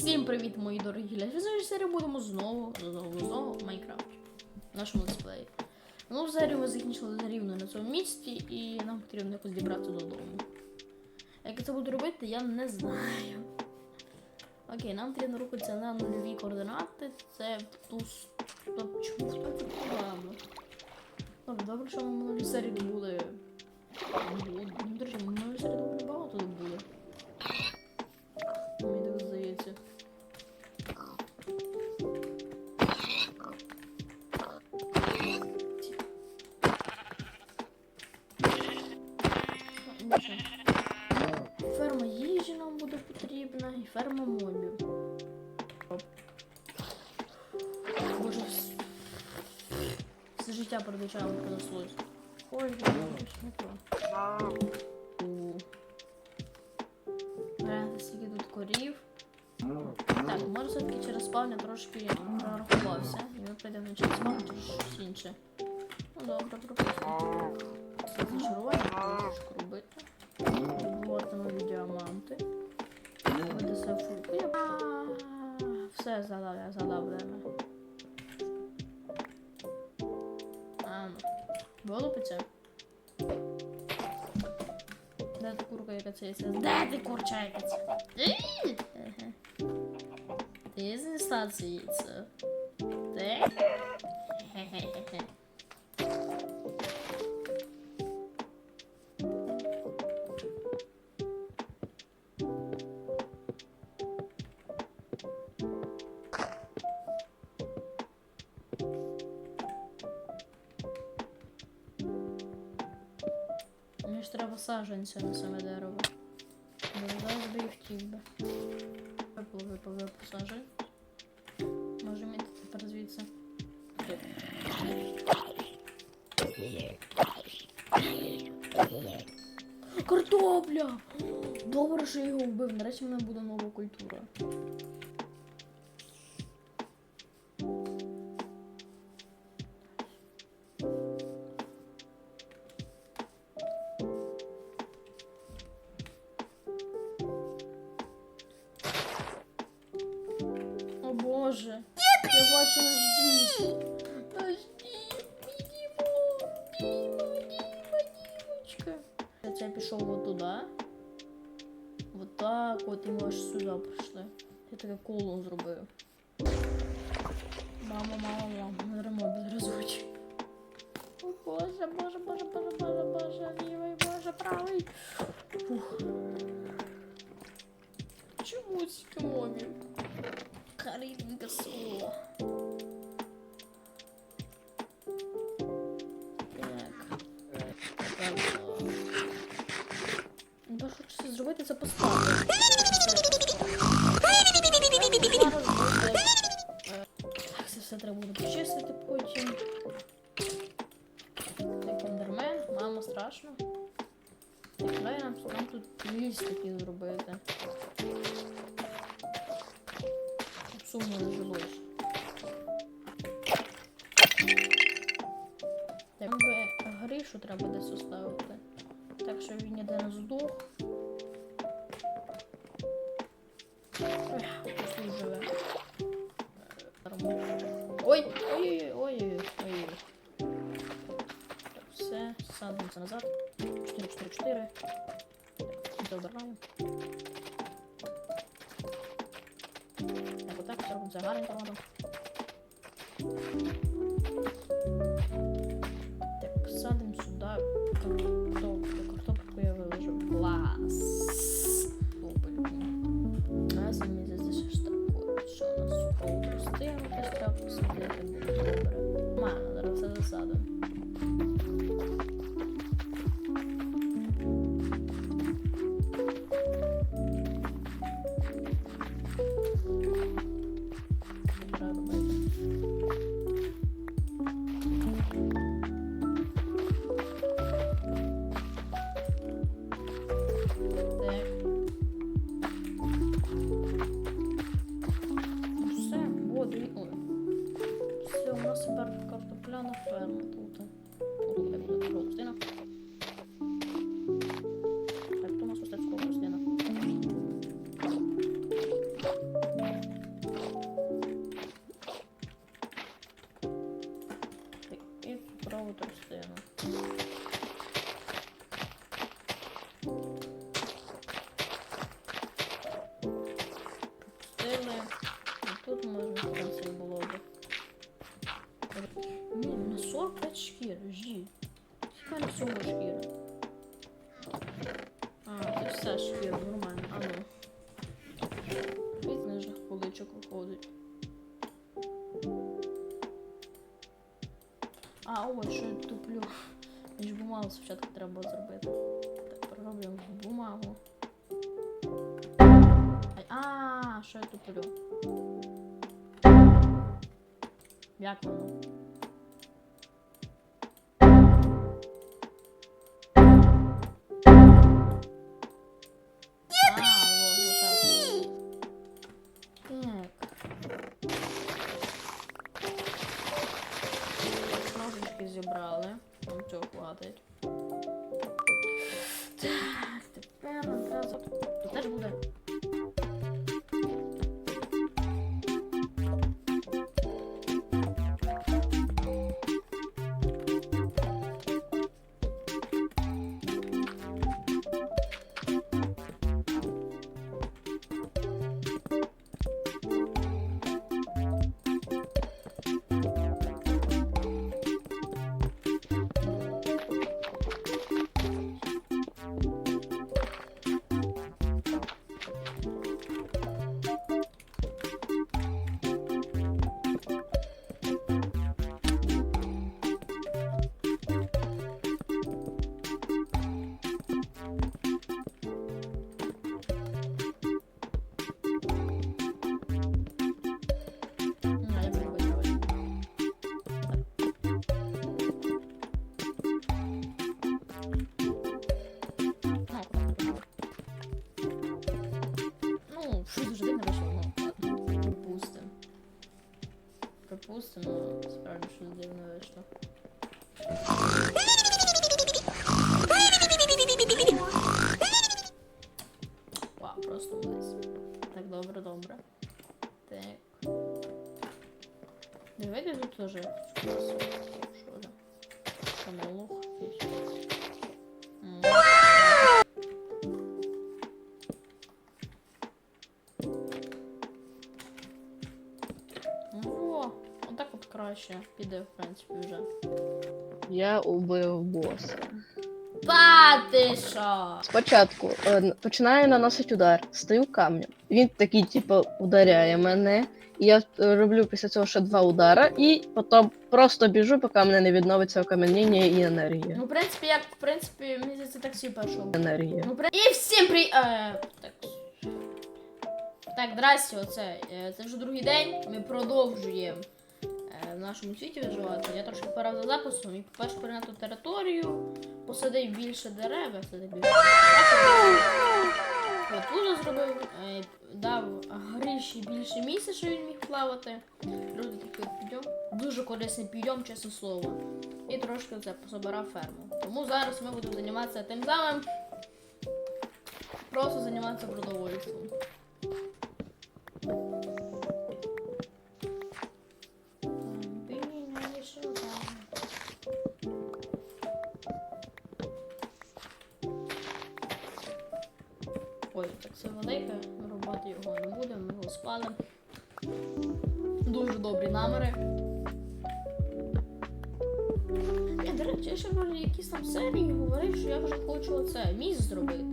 Всім привіт, мої дорогі глядачі. Серії будемо знову, знову, знову в Майнкрафті. В нашому летсплеї. Ну, серію ми закінчили рівно на цьому місці, і нам потрібно якось дібратися додому. Як я це буду робити, я не знаю. Окей, нам потрібно рухатися на нульові координати. Це ту Чому в ту погано? Добре, добре, що ми в минулій серії добули. Ну, До речі, все перед очами понеслось. Ой. Гляньте, скільки тут корів. Так, може все-таки через спавня трошки прорахувався. І ми прийдемо не через спавн, через щось інше. Ну добре, пропустимо. Все зачарування, трошки робити. Нові діаманти. Видасе фулку. Я... А, Все, згадав, я згадав, де ми. А, ну. Вилупиться? Де ти курка, яка це є? Де ти курча, яка саджанця на саме дерево. Би і втік би. Випав, випав, випав саджанець. Може мені тепер звідси. Картопля! Добре, що я його вбив. Нарешті в мене буде нова культура. Я бачу наш дім. Наш дім, Дімо, Діма, Діма, Дімочка. Це я пішов от туди. Вот так от і ми аж сюди прийшли. Я таке коло зробив. Мама, мама, мама, не ремонт зразочок. О боже, боже, боже, боже, боже, боже, лівий, боже, правий. Фух. Чому стільки Каринка соло. Так. Ну, то хочеться зробити це поставити. Так, все треба буде почистити потім. Так, мама, страшно. Давай нам, нам тут ліс такий зробити. Сумно не жилось. Так, би гришу треба десь оставити. Так, що він ніде не здох. Живе. Ой, ой, ой, ой, ой. Так, все, садимося назад. 4, 4, 4. Так, забираємо. Це гарненько робимо. Так, садимо сюди картоплю. Картоплю я виложу. Клас. Нас мені здається, що так от, що у нас сухого простимо, теж треба посадити добре. Нормально, зараз все. Де? Все, вот і ой. Все, у нас тепер картопляна ферма е тут. Тут як буде хрустина. Так, то у нас остатково хрустина. І е, право хрустина. Поличок. А, ось, що я туплю. Мені ж бумагу спочатку треба зробити. Так, перероблюємо бумагу. А, що я туплю? Як воно? Цього Припустим, ну, справді щось дивно вийшло. Вау, просто вниз. Так, добре, добре. Так. Давайте тут тоже. Піде, в принципі, вже. Я убив боса. Па що? Спочатку е, починаю наносити удар, стою камнем. Він такий, типу, ударяє мене. І я е, роблю після цього ще два удара, і потім просто біжу, поки мене не відновиться окам'яніння і енергія. Ну, в принципі, як, в принципі, мені здається, так всі пішов. Енергія. Ну, при... І всім при... Е, так. Так, здрасте, оце. е, Це вже другий день. Ми продовжуємо в нашому світі виживати. Я трошки за записом і по-перше прийняти територію, посадив більше дерев, я більше дерев. Тут зробив, е, дав гріші більше місця, що він міг плавати. Люди такий підйом. Дуже корисний підйом, чесне слово. І трошки це пособирав ферму. Тому зараз ми будемо займатися тим самим. Просто займатися продовольством. Ой, так це велике, рубати його не будемо, ми його спалимо. Дуже добрі наміри. Я, до речі, я ще в якісь там серії говорив, що я вже хочу оце міст зробити.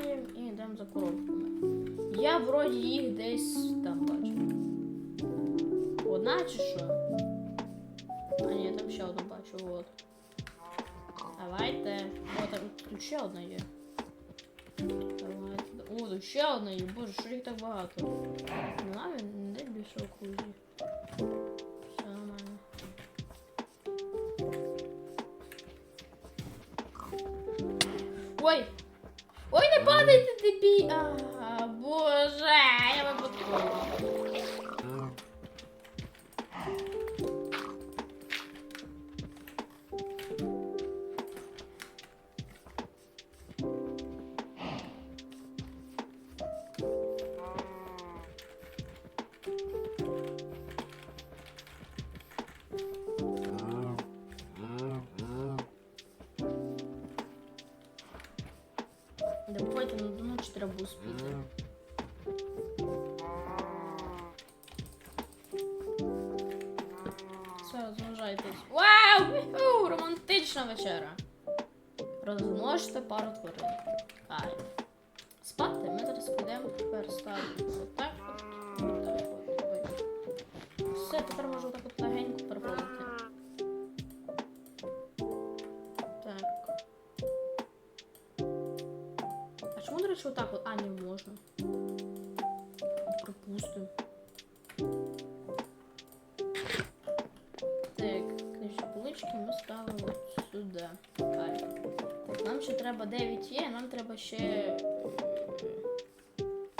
його ламаємо і йдемо за коробками. Я вроді їх десь там бачу. Одна чи що? А ні, там ще одну бачу, от. Давайте. О, там тут ще одна є. Давайте. О, тут ще одна є. Боже, що їх так багато? Не знаю, Ой, не падайте, дебі! А, боже, успіти. Все, розважайтесь. Вау! Романтична вечера. Розмножте пару тварин. Кайф. Спати ми зараз підемо тепер ставити отак от. Отак от. Все, тепер можу так от легенько переходити. А чому, до речі, отак от? А, не можна. Пропустимо. Так, книжні полички ми ставимо сюди. Так, нам ще треба 9 є, нам треба ще. е,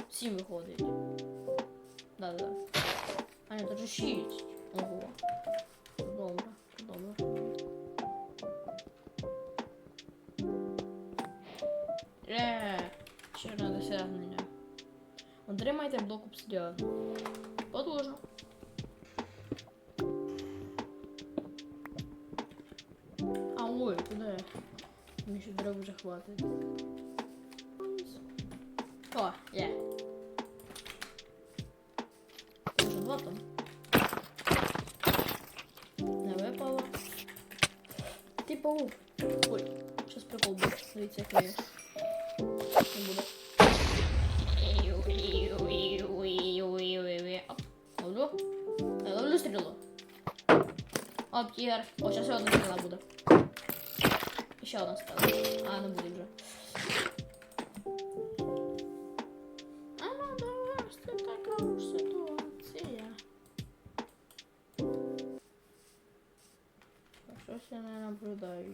7 виходить. Да-да-да. А, ні, тут же 6. Ого. Отримайте блок обсидіану. Потужно. А ой, куди? Мені ще дорог вже хватить. О, є. Вже два там. Не випало. Типу. Ой, щас прикол буде. Дивіться, як я. Не буде. Оп. О, зараз ще одна стріла буде. Ще одна стріла. А, не буде вже. А ну давай, що така уж ситуація. Щось я не наблюдаю?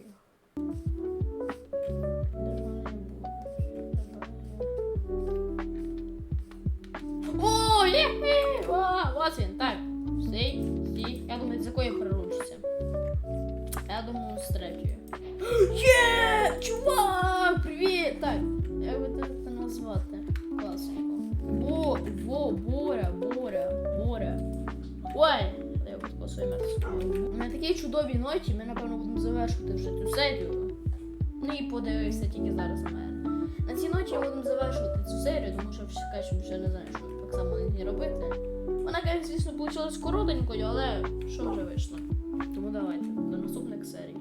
О, є! Ось він, так. Стій, стій. Я думаю, з якої Чувак! Привіт! Так, як би це назвати? Класненько. Бо, Бо, Боря, Боря, Боря. Ой! На такій чудовій ноті ми, напевно, будемо завершувати вже цю серію. Ну і подивився тільки зараз на мене. На цій ноті будемо завершувати цю серію, тому що кажуть, що не знаю, що так само ній робити. Вона, як, звісно, вийшла коротенькою, але що вже вийшло. Тому давайте до наступних серій.